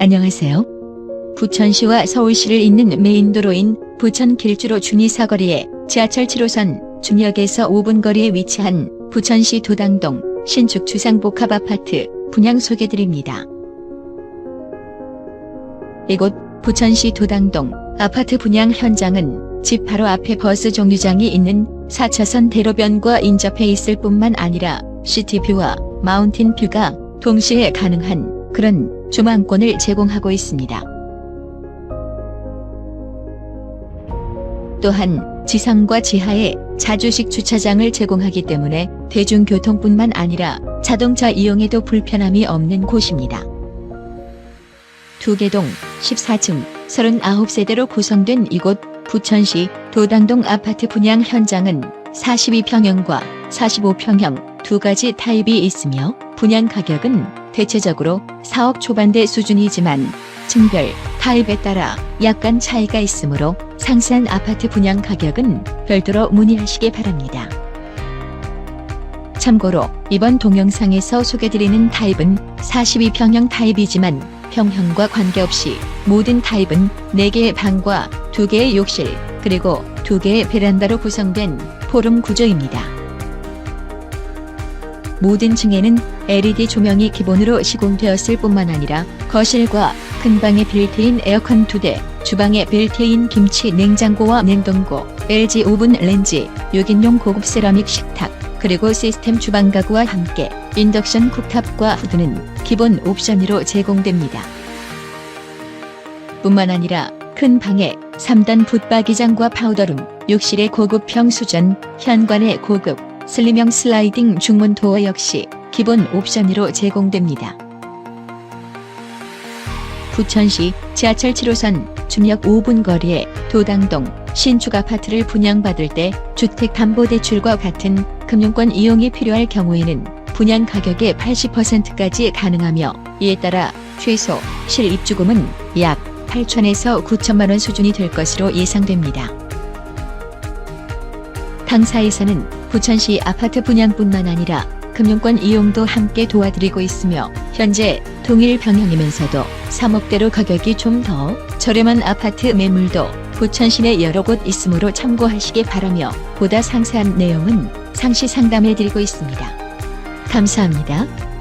안녕하세요. 부천시와 서울시를 잇는 메인도로인 부천 길주로 준이 사거리에 지하철 7호선 중역에서 5분 거리에 위치한 부천시 도당동 신축 주상복합 아파트 분양 소개드립니다. 이곳 부천시 도당동 아파트 분양 현장은 집 바로 앞에 버스 정류장이 있는 4차선 대로변과 인접해 있을 뿐만 아니라 시티뷰와 마운틴뷰가 동시에 가능한 그런 조망권을 제공하고 있습니다. 또한 지상과 지하에 자주식 주차장을 제공하기 때문에 대중교통뿐만 아니라 자동차 이용에도 불편함이 없는 곳입니다. 두개동 14층 39세대로 구성된 이곳 부천시 도당동 아파트 분양 현장은 42평형과 45평형 두 가지 타입이 있으며 분양 가격은 대체적으로 4억 초반대 수준이지만 층별, 타입에 따라 약간 차이가 있으므로 상세한 아파트 분양 가격은 별도로 문의하시기 바랍니다. 참고로 이번 동영상에서 소개드리는 타입은 42평형 타입이지만 평형과 관계없이 모든 타입은 4개의 방과 2개의 욕실 그리고 2개의 베란다로 구성된 포름 구조입니다. 모든 층에는 LED 조명이 기본으로 시공되었을 뿐만 아니라 거실과 큰 방에 빌트인 에어컨 2대, 주방에 빌트인 김치 냉장고와 냉동고, LG 오븐 렌지, 6인용 고급 세라믹 식탁, 그리고 시스템 주방 가구와 함께 인덕션 쿡탑과 후드는 기본 옵션으로 제공됩니다. 뿐만 아니라 큰 방에 3단 붙박이장과 파우더룸, 욕실의 고급형 수전, 현관의 고급 슬림형 슬라이딩 중문 도어 역시 기본 옵션으로 제공됩니다. 부천시 지하철 7호선 중역 5분 거리에 도당동 신축 아파트를 분양받을 때 주택담보대출과 같은 금융권 이용이 필요할 경우에는 분양 가격의 80%까지 가능하며 이에 따라 최소 실입주금은 약 8천에서 9천만 원 수준이 될 것으로 예상됩니다. 당사에서는 부천시 아파트 분양뿐만 아니라 금융권 이용도 함께 도와드리고 있으며 현재 동일 병형이면서도 3억대로 가격이 좀 더 저렴한 아파트 매물도 부천 시 내 여러 곳 있으므로 참고하시기 바라며 보다 상세한 내용은 상시 상담해 드리고 있습니다. 감사합니다.